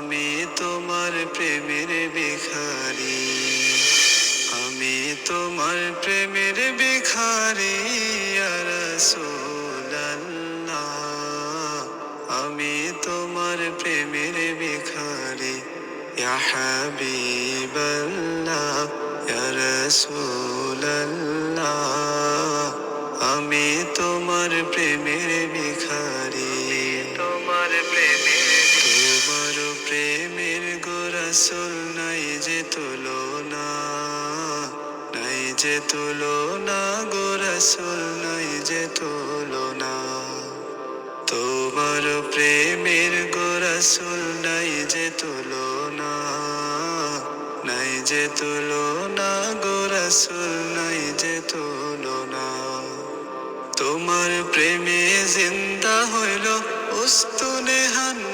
আমি তোমার প্রেমের ভিখারি। আমি তোমার প্রেমের রাসূলুল্লাহ। আমি তোমার প্রেমের ইয়া হাবিবাল্লাহ আমি তোমার প্রেমের ভিখারি। তোমার প্রেমের গোরাসুল নাই যে তুলনা, নাই যে তুলনা গোরাসুল নাই যে তুলনা। তোমার প্রেমের গোরাসুল নাই যে তুলনা, নাই যে তুলনা গোরাসুল নাই যে তুলনা। তোমার প্রেমে জিন্দা হইল উস্তুনে হান্ন